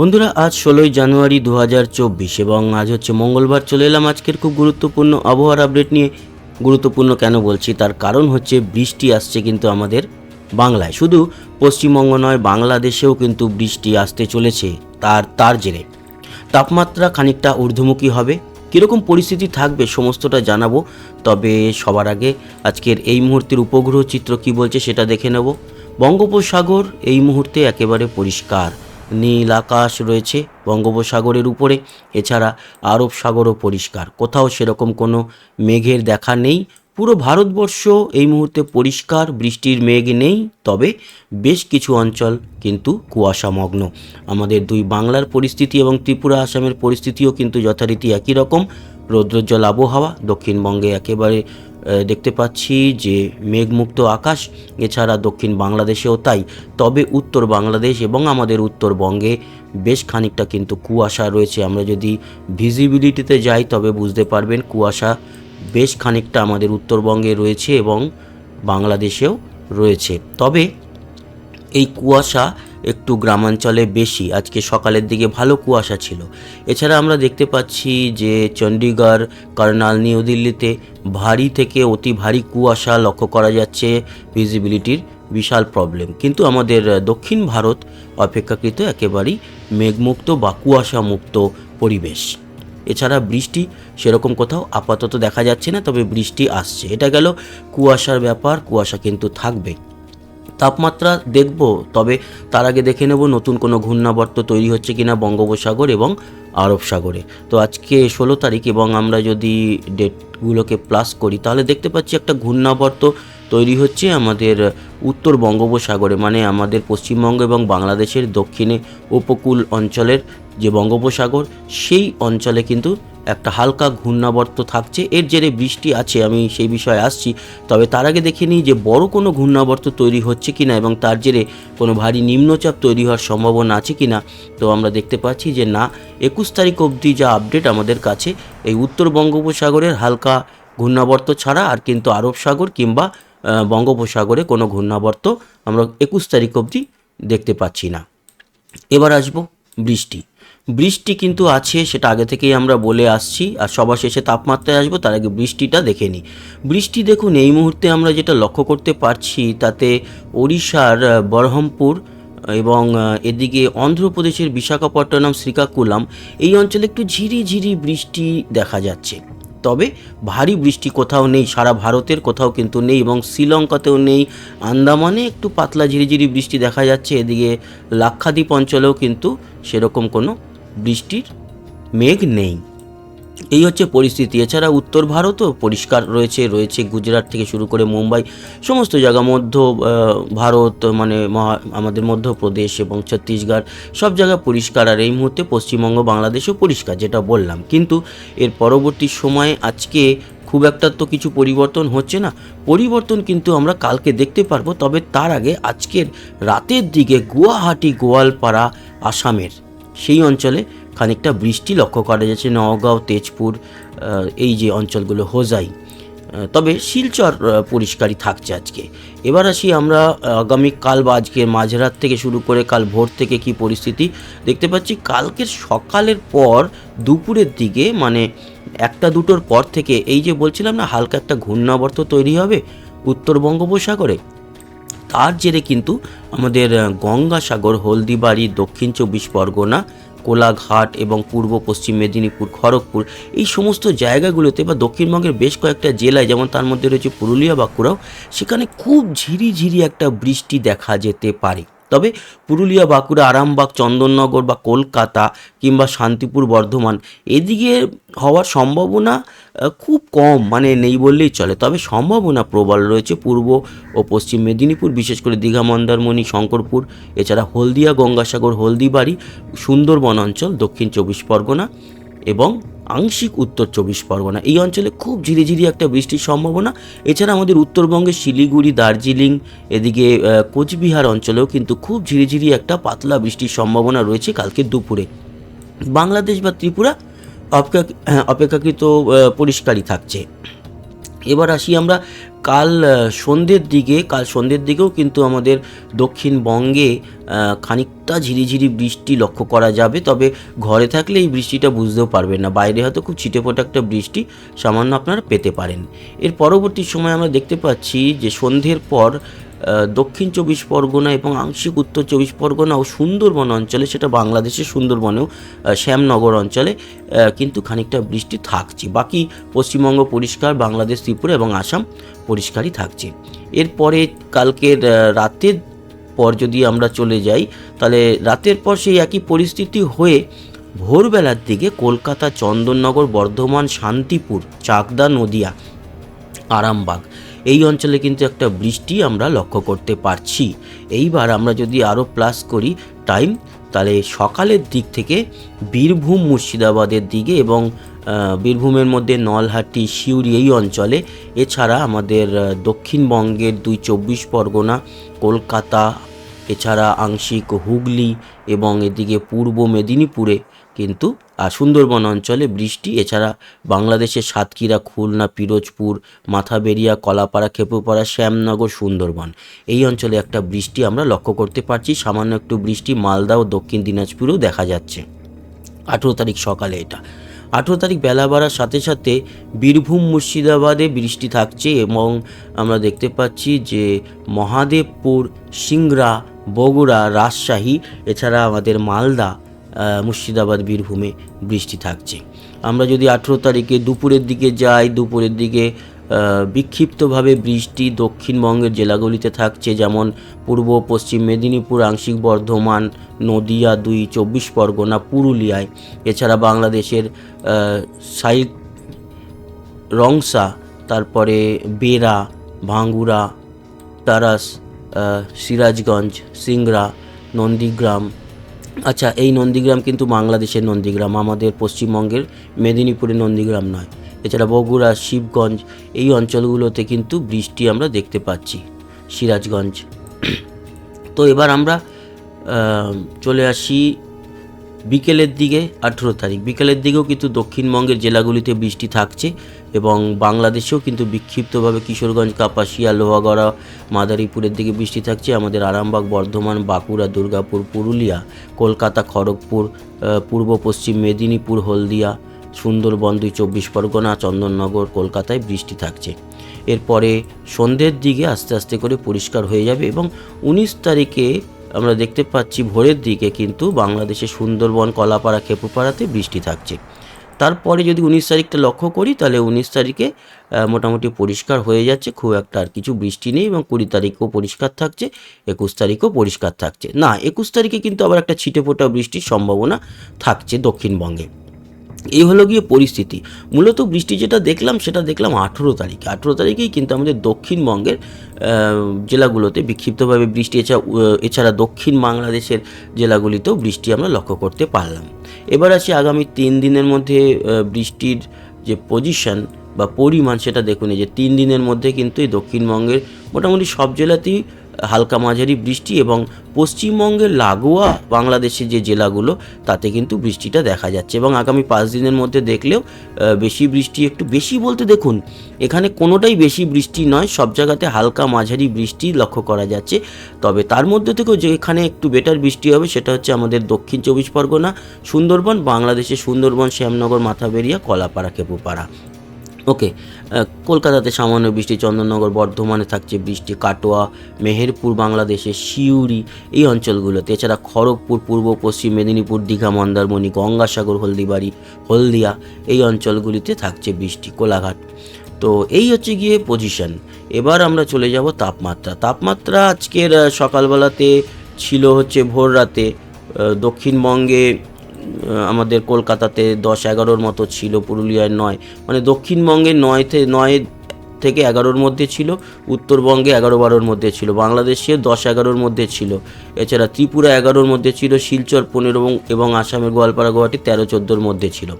বন্ধুরা, আজ ষোলোই জানুয়ারি দু হাজার চব্বিশ এবং আজ হচ্ছে মঙ্গলবার। চলে এলাম আজকের খুব গুরুত্বপূর্ণ আবহাওয়ার আপডেট নিয়ে। গুরুত্বপূর্ণ কেন বলছি? তার কারণ হচ্ছে বৃষ্টি আসছে কিন্তু আমাদের বাংলায়। শুধু পশ্চিমবঙ্গ নয়, বাংলাদেশেও কিন্তু বৃষ্টি আসতে চলেছে তার তার জেরে। তাপমাত্রা খানিকটা ঊর্ধ্বমুখী হবে। কীরকম পরিস্থিতি থাকবে সমস্তটা জানাব, তবে সবার আগে আজকের এই মুহূর্তের উপগ্রহ চিত্র কি বলছে সেটা দেখে নেব। বঙ্গোপসাগর এই মুহূর্তে একেবারে পরিষ্কার। নীল আকাশ রয়েছে বঙ্গোপসাগরের উপরে। এছাড়া আরব সাগরও পরিষ্কার। কোথাও সেরকম কোনো মেঘের দেখা নেই। পুরো ভারতবর্ষ এই মুহূর্তে পরিষ্কার, বৃষ্টির মেঘ নেই, তবে বেশ কিছু অঞ্চল কিন্তু কুয়াশামগ্ন। আমাদের দুই বাংলার পরিস্থিতি এবং ত্রিপুরা আসামের পরিস্থিতিও কিন্তু যথারীতি একই রকম। রৌদ্রোজ্জ্বল আবহাওয়া দক্ষিণবঙ্গে একেবারে দেখতে পাচ্ছি যে মেঘমুক্ত আকাশ, এছাড়া দক্ষিণ বাংলাদেশেও তাই। তবে উত্তর বাংলাদেশ এবং আমাদের উত্তরবঙ্গে বেশ খানিকটা কিন্তু কুয়াশা রয়েছে। আমরা যদি ভিজিবিলিটিতে যাই, তবে বুঝতে পারবেন কুয়াশা বেশ খানিকটা আমাদের উত্তরবঙ্গে রয়েছে এবং বাংলাদেশেও রয়েছে। তবে এই কুয়াশা একটু গ্রামাঞ্চলে বেশি। আজকে সকালের দিকে ভালো কুয়াশা ছিল। এছাড়া আমরা দেখতে পাচ্ছি যে চণ্ডীগড় কর্নাল, নিউ দিল্লিতে ভারী থেকে অতি ভারী কুয়াশা লক্ষ্য করা যাচ্ছে। ভিজিবিলিটির বিশাল প্রবলেম কিন্তু আমাদের দক্ষিণ ভারত অপেক্ষাকৃত একেবারেই মেঘমুক্ত বা কুয়াশা মুক্ত পরিবেশ। এছাড়া বৃষ্টি সেরকম কোথাও আপাতত দেখা যাচ্ছে না, তবে বৃষ্টি আসছে। এটা গেল কুয়াশার ব্যাপার। কুয়াশা কিন্তু থাকবে। তাপমাত্রা দেখব, তবে তার আগে দেখে নেব নতুন কোনো ঘূর্ণাবর্ত তৈরি হচ্ছে কিনা বঙ্গোপসাগর এবং আরব সাগরে। তো আজকে ষোলো তারিখ এবং আমরা যদি ডেটগুলোকে প্লাস করি, তাহলে দেখতে পাচ্ছি একটা ঘূর্ণাবর্ত তৈরি হচ্ছে আমাদের উত্তর বঙ্গোপসাগরে মানে আমাদের পশ্চিমবঙ্গ এবং বাংলাদেশের দক্ষিণে উপকূল অঞ্চলের যে বঙ্গোপসাগর, সেই অঞ্চলে কিন্তু একটা হালকা ঘূর্ণাবর্ত থাকছে। এর জেরে বৃষ্টি আছে, আমি সেই বিষয়ে আসছি। তবে তার আগে দেখে নিই যে বড় কোনো ঘূর্ণাবর্ত তৈরি হচ্ছে কিনা এবং তার জেরে কোনো ভারী নিম্নচাপ তৈরি হওয়ার সম্ভাবনা আছে কিনা। তো আমরা দেখতে পাচ্ছি যে না, একুশ তারিখ অবধি যা আপডেট আমাদের কাছে, এই উত্তর বঙ্গোপসাগরের হালকা ঘূর্ণাবর্ত ছাড়া আর কিন্তু আরব সাগর কিংবা বঙ্গোপসাগরে কোনো ঘূর্ণাবর্ত আমরা একুশ তারিখ অবধি দেখতে পাচ্ছি না। এবার আসব বৃষ্টি। বৃষ্টি কিন্তু আছে, সেটা আগে থেকেই আমরা বলে আসছি, আর সবার শেষে তাপমাত্রায় আসব, তার আগে বৃষ্টিটা দেখে নিই। বৃষ্টি দেখুন, এই মুহূর্তে আমরা যেটা লক্ষ্য করতে পারছি, তাতে ওড়িশার বরহমপুর এবং এদিকে অন্ধ্রপ্রদেশের বিশাখাপট্টনম, শ্রীকাকুলাম, এই অঞ্চলে একটু ঝিরি ঝিরি বৃষ্টি দেখা যাচ্ছে। তবে ভারী বৃষ্টি কোথাও নেই, সারা ভারতের কোথাও কিন্তু নেই এবং শ্রীলঙ্কাতেও নেই। আন্দামানে একটু পাতলা ঝিরিঝিরি বৃষ্টি দেখা যাচ্ছে, এদিকে লাক্ষাদ্বীপ অঞ্চলেও কিন্তু সেরকম কোনো বৃষ্টির মেঘ নেই। এই হচ্ছে পরিস্থিতি। এছাড়া উত্তর ভারতও পরিষ্কার রয়েছে রয়েছে গুজরাট থেকে শুরু করে মুম্বাই, সমস্ত জায়গা, মধ্য ভারত মানে মহা, আমাদের মধ্যপ্রদেশ এবং ছত্তিশগড়, সব জায়গা পরিষ্কার। আর এই মুহূর্তে পশ্চিমবঙ্গ বাংলাদেশও পরিষ্কার, যেটা বললাম। কিন্তু এর পরবর্তী সময়ে আজকে খুব একটা তো কিছু পরিবর্তন হচ্ছে না। পরিবর্তন কিন্তু আমরা কালকে দেখতে পারব, তবে তার আগে আজকের রাতের দিকে গুয়াহাটি গোয়ালপাড়া আসামের সেই অঞ্চলে খানিকটা বৃষ্টি লক্ষ্য করা যাচ্ছে। নওগাঁও তেজপুর এই যে অঞ্চলগুলো হোজাই। তবে শিলচর পরিষ্কারই থাকছে আজকে। এবার আসি আমরা আহ, আগামী কাল বা আজকে মাঝরাত থেকে শুরু করে কাল ভোর থেকে কি পরিস্থিতি। দেখতে পাচ্ছি কালকের সকালের পর দুপুরের দিকে মানে একটা দুটোর পর থেকে এই যে বলছিলাম না হালকা একটা ঘূর্ণাবর্ত তৈরি হবে উত্তর বঙ্গোপসাগরে তার জেরে কিন্তু আমাদের গঙ্গাসাগর, হলদিবাড়ি, দক্ষিণ চব্বিশ পরগনা, কোলাঘাট এবং পূর্ব পশ্চিম মেদিনীপুর, খড়গপুর এই সমস্ত জায়গাগুলোতে বা দক্ষিণবঙ্গের বেশ কয়েকটা জেলায় যেমন তার মধ্যে রয়েছে পুরুলিয়া, বাঁকুড়াও, সেখানে খুব ঝিরিঝিরি ঝিরি একটা বৃষ্টি দেখা যেতে পারে। তবে পুরুলিয়া, বাঁকুড়া, আরামবাগ, চন্দননগর বা কলকাতা কিংবা শান্তিপুর, বর্ধমান এদিকে হওয়ার সম্ভাবনা খুব কম মানে নেই বললেই চলে। তবে সম্ভাবনা প্রবল রয়েছে পূর্ব ও পশ্চিম মেদিনীপুর, বিশেষ করে দীঘা, মন্দারমণি, শঙ্করপুর, এছাড়া হলদিয়া, গঙ্গাসাগর, হলদিবাড়ি, সুন্দরবন অঞ্চল, দক্ষিণ চব্বিশ পরগনা এবং আংশিক উত্তর চব্বিশ পরগনা। এই অঞ্চলে খুব ঝিরিঝিরি একটা বৃষ্টির সম্ভাবনা। এছাড়া আমাদের উত্তরবঙ্গের শিলিগুড়ি, দার্জিলিং, এদিকে কোচবিহার অঞ্চলেও কিন্তু খুব ঝিরিঝিরি একটা পাতলা বৃষ্টির সম্ভাবনা রয়েছে কালকে দুপুরে। বাংলাদেশ বা ত্রিপুরা অপেক্ষা, অপেক্ষাকৃত পরিষ্কারই থাকছে। এবার আসি আমরা কাল সন্ধ্যের দিকে, কাল সন্ধ্যের দিকেও কিন্তু আমাদের দক্ষিণবঙ্গে খানিকটা ঝিরিঝিরি বৃষ্টি লক্ষ্য করা যাবে, তবে ঘরে থাকলে এই বৃষ্টিটা বুঝতেও পারবেন না। বাইরে হয়তো খুব ছিটেফোটা একটা বৃষ্টি সামান্য আপনারা পেতে পারেন। এর পরবর্তী সময় আমরা দেখতে পাচ্ছি যে সন্ধ্যের পর দক্ষিণ চব্বিশ পরগনা এবং আংশিক উত্তর চব্বিশ পরগনা ও সুন্দরবন অঞ্চলে, সেটা বাংলাদেশের সুন্দরবনেও শ্যামনগর অঞ্চলে কিন্তু খানিকটা বৃষ্টি থাকছে। বাকি পশ্চিমবঙ্গ পরিষ্কার, বাংলাদেশ, ত্রিপুরা এবং আসাম পরিষ্কারই থাকছে। এরপরে কালকের রাতের পর যদি আমরা চলে যাই, তাহলে রাতের পর সেই একই পরিস্থিতি হয়ে ভোরবেলার দিকে কলকাতা, চন্দননগর, বর্ধমান, শান্তিপুর, চাকদা, নদিয়া, আরামবাগ এই অঞ্চলে কিন্তু একটা বৃষ্টি আমরা লক্ষ্য করতে পারছি। এইবার আমরা যদি আরও প্লাস করি টাইম তাহলে সকালের দিক থেকে বীরভূম, মুর্শিদাবাদের দিকে এবং বীরভূমের মধ্যে নলহাটি, সিউড়ি এই অঞ্চলে। এছাড়া আমাদের দক্ষিণবঙ্গের দুই চব্বিশ পরগনা, কলকাতা, এছাড়া আংশিক হুগলি এবং এদিকে পূর্ব মেদিনীপুরে কিন্তু সুন্দরবন অঞ্চলে বৃষ্টি, এছাড়া বাংলাদেশের সাতক্ষীরা, খুলনা, পিরোজপুর, মাথাবেরিয়া, কলাপাড়া খেপুপাড়া শ্যামনগর, সুন্দরবন এই অঞ্চলে একটা বৃষ্টি আমরা লক্ষ্য করতে পারছি। সামান্য একটু বৃষ্টি মালদা ও দক্ষিণ দিনাজপুরেও দেখা যাচ্ছে। আঠেরো তারিখ সকালে এটা। আঠেরো তারিখ বেলা বাড়ার সাথে সাথে বীরভূম, মুর্শিদাবাদে বৃষ্টি থাকছে এবং আমরা দেখতে পাচ্ছি যে মহাদেবপুর, সিংড়া, বগুড়া, রাজশাহী, এছাড়া আমাদের মালদা মুর্শিদাবাদ, বীরভূমে বৃষ্টি থাকছে। আমরা যদি আঠেরো তারিখে দুপুরের দিকে যাই, দুপুরের দিকে বিক্ষিপ্তভাবে বৃষ্টি দক্ষিণবঙ্গের জেলাগুলিতে থাকছে, যেমন পূর্ব, পশ্চিম মেদিনীপুর, আংশিক বর্ধমান, নদিয়া দুই, চব্বিশ পরগনা, পুরুলিয়ায়। এছাড়া বাংলাদেশের সাই, রংসা, তারপরে বেরা ভাঙ্গুরা, তারাস সিরাজগঞ্জ, সিংড়া, নন্দীগ্রাম আচ্ছা এই নন্দীগ্রাম কিন্তু বাংলাদেশের নন্দীগ্রাম, আমাদের পশ্চিমবঙ্গের মেদিনীপুরের নন্দীগ্রাম নয়। এছাড়া বগুড়া, শিবগঞ্জ, এই অঞ্চলগুলোতে কিন্তু বৃষ্টি আমরা দেখতে পাচ্ছি, সিরাজগঞ্জ। তো এবার আমরা চলে আসি বিকেলের দিকে, আঠেরো তারিখ। বিকেলের দিকেও কিন্তু দক্ষিণবঙ্গের জেলাগুলিতে বৃষ্টি থাকছে এবং বাংলাদেশেও কিন্তু বিক্ষিপ্তভাবে কিশোরগঞ্জ, কাপাসিয়া, লোহাগড়া, মাদারীপুরের দিকে বৃষ্টি থাকছে। আমাদের আরামবাগ, বর্ধমান, বাঁকুড়া, দুর্গাপুর, পুরুলিয়া, কলকাতা, খড়গপুর পূর্ব পশ্চিম মেদিনীপুর, হলদিয়া, সুন্দরবন, দুই চব্বিশ পরগনা, চন্দননগর, কলকাতায় বৃষ্টি থাকছে। এরপরে সন্ধ্যের দিকে আস্তে আস্তে করে পরিষ্কার হয়ে যাবে এবং উনিশ তারিখে আমরা দেখতে পাচ্ছি ভোরের দিকে কিন্তু বাংলাদেশে সুন্দরবন, কলাপাড়া, খেপুপাড়াতে বৃষ্টি থাকছে। তারপরে যদি উনিশ তারিখটা লক্ষ্য করি, তাহলে উনিশ তারিখে মোটামুটি পরিষ্কার হয়ে যাচ্ছে, খুব একটা আর কিছু বৃষ্টি নেই এবং কুড়ি তারিখও পরিষ্কার থাকছে, একুশ তারিখও পরিষ্কার থাকছে। না, একুশ তারিখে কিন্তু আবার একটা ছিটে ফোটা বৃষ্টির সম্ভাবনা থাকছে দক্ষিণবঙ্গে। এই হলো গিয়ে পরিস্থিতি। মূলত বৃষ্টি যেটা দেখলাম, সেটা দেখলাম আঠেরো তারিখে। আঠেরো তারিখেই কিন্তু আমাদের দক্ষিণবঙ্গের জেলাগুলোতে বিক্ষিপ্তভাবে বৃষ্টি। এছাড়া এছাড়া দক্ষিণ বাংলাদেশের জেলাগুলিতেও বৃষ্টি আমরা লক্ষ্য করতে পারলাম। এবার আসি আগামী তিন দিনের মধ্যে বৃষ্টির যে পজিশন বা পরিমাণ, সেটা দেখুন। এই যে তিন দিনের মধ্যে কিন্তু এই দক্ষিণবঙ্গের মোটামুটি সব জেলাতেই হালকা মাঝারি বৃষ্টি এবং পশ্চিমবঙ্গের লাগোয়া বাংলাদেশের যে জেলাগুলো, তাতে কিন্তু বৃষ্টিটা দেখা যাচ্ছে। এবং আগামী পাঁচ দিনের মধ্যে দেখলেও বেশি বৃষ্টি একটু বেশি বলতে দেখুন, এখানে কোনোটাই বেশি বৃষ্টি নয়, সব জায়গাতে হালকা মাঝারি বৃষ্টি লক্ষ্য করা যাচ্ছে। তবে তার মধ্যে থেকেও যেখানে একটু বেটার বৃষ্টি হবে, সেটা হচ্ছে আমাদের দক্ষিণ চব্বিশ পরগনা, সুন্দরবন, বাংলাদেশের সুন্দরবন, শ্যামনগর, মাথাবেরিয়া, কলাপাড়া খেপুপাড়া ওকে কলকাতাতে সামান্য বৃষ্টি, চন্দননগর, বর্ধমানে থাকছে বৃষ্টি, কাটোয়া, মেহেরপুর, বাংলাদেশের সিউড়ি, এই অঞ্চলগুলোতে। এছাড়া খড়গপুর, পূর্ব, পশ্চিম মেদিনীপুর, দীঘা, মন্দারমণি, গঙ্গাসাগর, হলদিবাড়ি, হলদিয়া, এই অঞ্চলগুলিতে থাকছে বৃষ্টি, কোলাঘাট। তো এই হচ্ছে গিয়ে পজিশন এবার আমরা চলে যাব তাপমাত্রা। তাপমাত্রা আজকের সকালবেলাতে ছিল হচ্ছে ভোর রাতে দক্ষিণবঙ্গে আমাদের কলকাতাতে দশ এগারোর মতো ছিল, পুরুলিয়ায় নয়। মানে দক্ষিণবঙ্গে নয় থেকে নয় থেকে এগারোর মধ্যে ছিল, উত্তরবঙ্গে এগারো বারোর মধ্যে ছিল, বাংলাদেশে দশ এগারোর মধ্যে ছিল। এছাড়া ত্রিপুরা এগারোর মধ্যে ছিল, শিলচর পনেরো এবং আসামের গোয়ালপাড়া, গুয়াহাটি তেরো চোদ্দোর মধ্যে ছিল।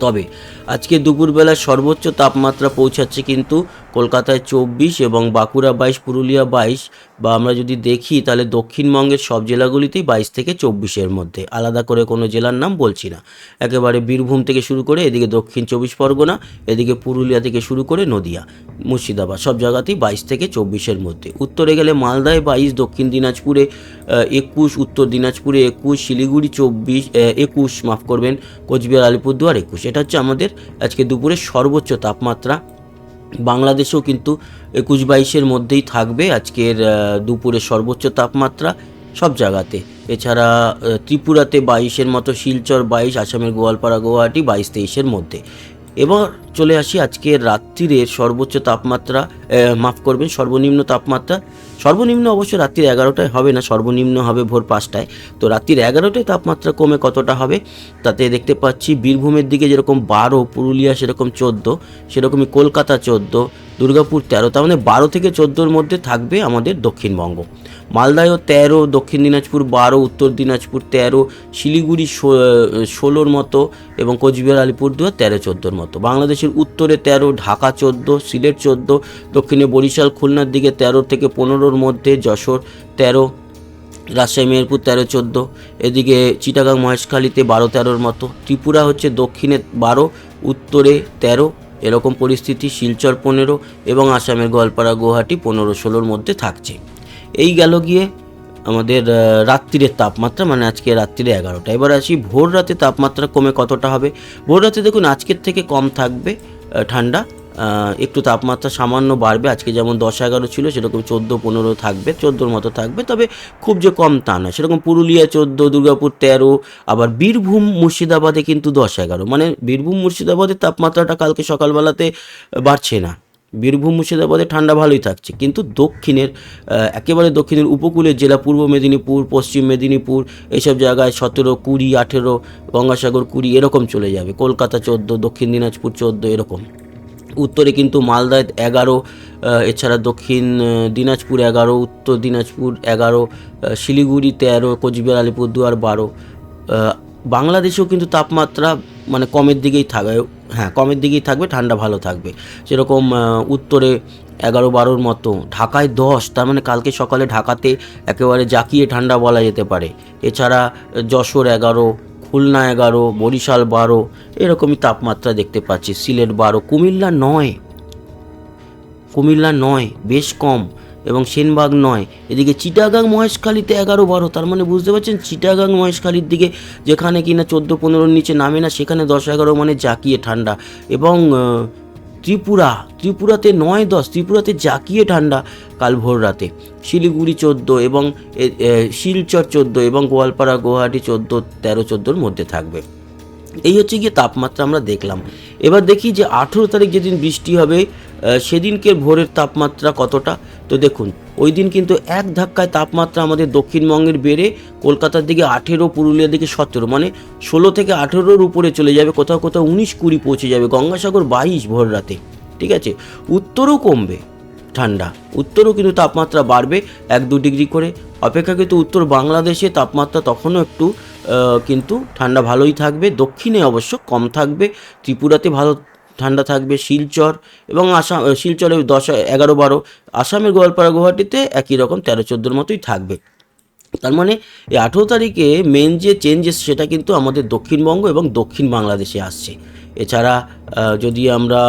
তবে আজকে দুপুরবেলা সর্বোচ্চ তাপমাত্রা পৌঁছাচ্ছে কিন্তু কলকাতায় চব্বিশ এবং বাঁকুড়া বাইশ, পুরুলিয়া বাইশ বা আমরা যদি দেখি তাহলে দক্ষিণবঙ্গের সব জেলাগুলিতেই বাইশ থেকে চব্বিশের মধ্যে। আলাদা করে কোনো জেলার নাম বলছি না। একেবারে বীরভূম থেকে শুরু করে এদিকে দক্ষিণ চব্বিশ পরগনা, এদিকে পুরুলিয়া থেকে শুরু করে নদিয়া, মুর্শিদাবাদ সব জায়গাতেই বাইশ থেকে চব্বিশের মধ্যে। উত্তরে গেলে মালদায় বাইশ, দক্ষিণ দিনাজপুরে একুশ, উত্তর দিনাজপুরে একুশ, শিলিগুড়ি চব্বিশ একুশ, মাফ করবেন, কোচবিহার, আলিপুরদুয়ার একুশ। এটা হচ্ছে আমাদের আজকে দুপুরে সর্বোচ্চ তাপমাত্রা। বাংলাদেশেও কিন্তু একুশ বাইশের মধ্যেই থাকবে আজকের দুপুরে সর্বোচ্চ তাপমাত্রা সব জায়গাতে। এছাড়া ত্রিপুরাতে বাইশের মতো, শিলচর বাইশ, আসামের গোয়ালপাড়া, গুয়াহাটি বাইশ তেইশের মধ্যে। এবার চলে আসি। আজকের রাত্রিরের সর্বোচ্চ তাপমাত্রা মাফ করবেন, সর্বনিম্ন তাপমাত্রা। সর্বনিম্ন অবশ্য রাত্রির এগারোটায় হবে না, সর্বনিম্ন হবে ভোর পাঁচটায়। তো রাত্রির এগারোটায় তাপমাত্রা কমে কতটা হবে, তাতে দেখতে পাচ্ছি বীরভূমের দিকে যেরকম বারো, পুরুলিয়া সেরকম চোদ্দ, সেরকমই কলকাতা চোদ্দ, দুর্গাপুর তেরো, তার মানে বারো থেকে চোদ্দোর মধ্যে থাকবে আমাদের দক্ষিণবঙ্গ। মালদায়ও তেরো, দক্ষিণ দিনাজপুর বারো, উত্তর দিনাজপুর তেরো, শিলিগুড়ি ষোলোর মতো এবং কোচবিহার, আলিপুরদুয়ার তেরো, চোদ্দোর মতো। বাংলাদেশের উত্তরে তেরো, ঢাকা চোদ্দ, সিলেট চোদ্দ, দক্ষিণে বরিশাল, খুলনার দিকে তেরো থেকে পনেরোর মধ্যে যশোর তেরো, রাজশাহী, মেহেরপুর তেরো, চোদ্দ, এদিকে চিটাগাং, মহেশখালীতে বারো, তেরোর মতো। ত্রিপুরা হচ্ছে দক্ষিণে বারো, উত্তরে তেরো, এরকম পরিস্থিতি। শিলচর পনেরো এবং আসামের গোয়ালপাড়া, গুয়াহাটি পনেরো, ষোলোর মধ্যে থাকছে। এই গেল গিয়ে আমাদের রাত্রিরের তাপমাত্রা মানে আজকে রাত্রিরে এগারোটা। এবার আসি ভোর রাতে তাপমাত্রা কমে কতটা হবে? ভোর রাতে দেখুন, আজকের থেকে কম থাকবে ঠান্ডা একটু তাপমাত্রা সামান্য বাড়বে। আজকে যেমন দশ এগারো ছিল, সেরকম চোদ্দ পনেরো থাকবে, চোদ্দোর মতো থাকবে। তবে খুব যে কম তা নয়। সেরকম পুরুলিয়া চোদ্দ, দুর্গাপুর তেরো, আবার বীরভূম, মুর্শিদাবাদে কিন্তু দশ এগারো। মানে বীরভূম, মুর্শিদাবাদের তাপমাত্রাটা কালকে সকালবেলাতে বাড়ছে না। বীরভূম, মুর্শিদাবাদে ঠান্ডা ভালোই থাকছে। কিন্তু দক্ষিণের একেবারে দক্ষিণের উপকূলের জেলা পূর্ব মেদিনীপুর, পশ্চিম মেদিনীপুর এইসব জায়গায় সতেরো, কুড়ি, আঠেরো গঙ্গাসাগর কুড়ি এরকম চলে যাবে। কলকাতা চোদ্দ, দক্ষিণ দিনাজপুর চোদ্দ এরকম। উত্তরে কিন্তু মালদায় এগারো এছাড়া দক্ষিণ দিনাজপুর এগারো, উত্তর দিনাজপুর এগারো শিলিগুড়ি তেরো, কোচবিহার, আলিপুরদুয়ার বারো। বাংলাদেশেও কিন্তু তাপমাত্রা মানে কমের দিকেই থাকবে হ্যাঁ কমের দিকেই থাকবে, ঠান্ডা ভালো থাকবে। সেরকম উত্তরে এগারো বারোর মতো, ঢাকায় দশ, তার মানে কালকে সকালে ঢাকাতে একেবারে জাকিয়ে ঠান্ডা বলা যেতে পারে। এছাড়া যশোর এগারো, খুলনা এগারো, বরিশাল বারো, এরকমই তাপমাত্রা দেখতে পাচ্ছি। সিলেট বারো, কুমিল্লা নয় কুমিল্লা নয়, বেশ কম। এবং সেনবাগ নয়। এদিকে চিটাগাং মহেশখালীতে এগারো বারো তার মানে বুঝতে পারছেন, চিটাগাং মহেশখালীর দিকে যেখানে কিনা চোদ্দ পনেরোর নিচে নামে না, সেখানে দশ এগারো মানে জাকিয়ে ঠান্ডা। এবং ত্রিপুরা, ত্রিপুরাতে নয় দশ, ত্রিপুরাতে জাকিয়ে ঠান্ডা কাল ভোর রাতে। শিলিগুড়ি চোদ্দ এবং শিলচর চোদ্দ এবং গোয়ালপাড়া, গুয়াহাটি চোদ্দ, তেরো চোদ্দোর মধ্যে থাকবে। এই হচ্ছে গিয়ে তাপমাত্রা আমরা দেখলাম। এবার দেখি যে আঠেরো তারিখ যেদিন বৃষ্টি হবে সেদিনকে ভোরের তাপমাত্রা কতটা? তো দেখুন, ওই দিন কিন্তু এক ধাক্কায় তাপমাত্রা আমাদের দক্ষিণবঙ্গের বেড়ে কলকাতার দিকে আঠেরো, পুরুলিয়ার দিকে সতেরো মানে ষোলো থেকে আঠেরোর উপরে চলে যাবে, কোথাও কোথাও উনিশ কুড়ি পৌঁছে যাবে, গঙ্গাসাগর বাইশ ভোর রাতে, ঠিক আছে? উত্তরও কমবে ঠান্ডা, উত্তরও কিন্তু তাপমাত্রা বাড়বে এক দু ডিগ্রি করে, অপেক্ষাকৃত উত্তর বাংলাদেশে তাপমাত্রা তখনও একটু কিন্তু ঠান্ডা ভালোই থাকবে, দক্ষিণে অবশ্য কম থাকবে, ত্রিপুরাতে ভালো ঠান্ডা থাকবে শিলচর এবং আসাম শিলচরে দশ, এগারো, বারো, আসামের গোয়ালপাড়া, গুয়াহাটিতে একই রকম তেরো, চোদ্দোর মতোই থাকবে। তার মানে এই আঠেরো তারিখে মেন যে চেঞ্জেস সেটা কিন্তু আমাদের দক্ষিণবঙ্গ এবং দক্ষিণ বাংলাদেশে আসছে। এছাড়া যদি আমরা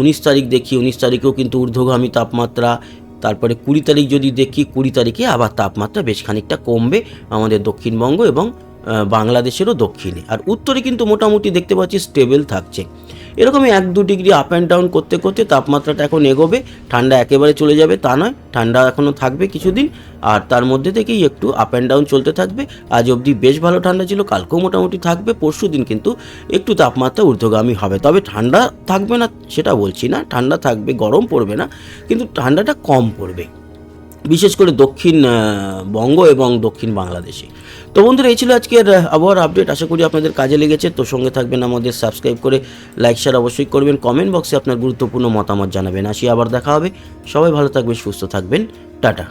উনিশ তারিখ দেখি, উনিশ তারিখেও কিন্তু ঊর্ধ্বগামী তাপমাত্রা, তারপরে কুড়ি তারিখ যদি দেখি, কুড়ি তারিখে আবার তাপমাত্রা বেশ খানিকটা কমবে আমাদের দক্ষিণবঙ্গ এবং বাংলাদেশেরও দক্ষিণে। আর উত্তরে কিন্তু মোটামুটি দেখতে পাচ্ছি স্টেবল থাকছে। এরকমই এক দু ডিগ্রি আপ অ্যান্ড ডাউন করতে করতে তাপমাত্রাটা এখন এগোবে, ঠান্ডা একেবারে চলে যাবে তা নয়, ঠান্ডা এখনও থাকবে কিছুদিন, আর তার মধ্যে থেকেই একটু আপ অ্যান্ড ডাউন চলতে থাকবে। আজ অবধি বেশ ভালো ঠান্ডা ছিল, কালকেও মোটামুটি থাকবে, পরশু দিন কিন্তু একটু তাপমাত্রা ঊর্ধ্বগামী হবে। তবে ঠান্ডা থাকবে না, সেটা বলছি না, ঠান্ডা থাকবে, গরম পড়বে না, কিন্তু ঠান্ডাটা কম পড়বে। বিশেষ করে দক্ষিণ বঙ্গ এবং দক্ষিণ বাংলাদেশে। তো বন্ধুরা, এই ছিল আজকের আবহাওয়ার আপডেট আশা করি আপনাদের কাজে লেগেছে। তো সঙ্গে থাকবেন আমাদের সাবস্ক্রাইব করে। লাইক শেয়ার অবশ্যই করবেন। কমেন্ট বক্সে আপনার গুরুত্বপূর্ণ মতামত জানাবেন। আসি আবার দেখা হবে। সবাই ভালো থাকবেন, সুস্থ থাকবেন। টাটা।